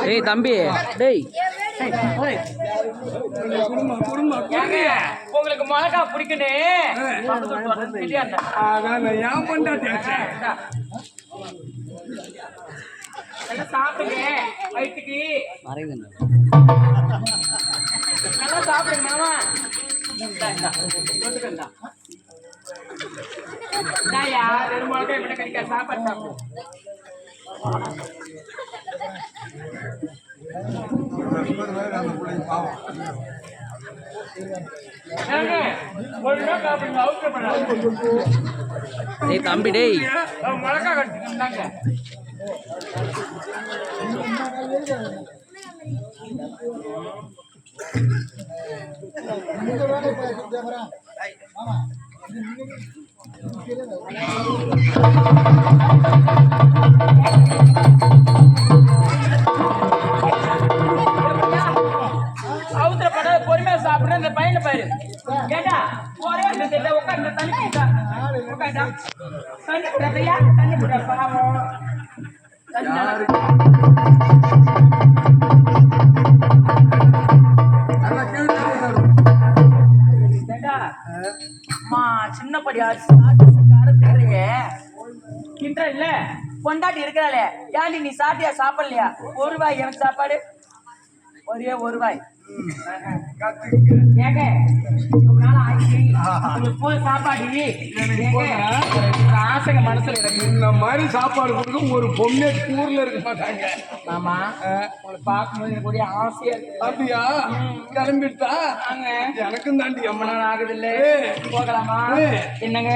டேய் தம்பி. டேய். உங்களுக்கு மிளகா. நல்லா சாப்பிடுங்க? வயிற்றுக்கு மறைவுங்க நல்லா சாப்பிடுங்க மாமா. சாப்பாடு சாப்பிடு. டேய் தம்பி டேய். மிளகா கட்டிக்கிட்டாங்க அவசரப்படாத பொறுமையா சாப்பிடுற இந்த பையனை பாரு. கேட்டா ஒரே இந்த உட்காந்து தண்ணி குடிச்சா தண்ணி குடியா தண்ணி குடியா பாவம் அம்மா சாப்பிட்டு படியா இல்ல? பொண்டாட்டி இருக்கிறாளே. ஏன் நீ சாப்பிட்டியா சாப்பிடலையா? ஒரு ரூபாய் எனக்கு சாப்பாடு. ஒரே ஒரு ரூபாய் ஏங்க போய் சாப்பாடு. ஆசைங்க மனசுல இருக்கு இந்த மாதிரி சாப்பாடு கொடுக்க ஒரு பொண்ணே ஊர்ல இருக்க மாட்டாங்க ஆமா. உங்களை பார்க்கும்போது எனக்கு ஒரே ஆசையா இருக்கு. அப்படியா? கிளம்பிட்டா? எனக்கும் தாண்டி அம்மனா நாள் ஆகுது இல்ல. போகலாமா. என்னங்க?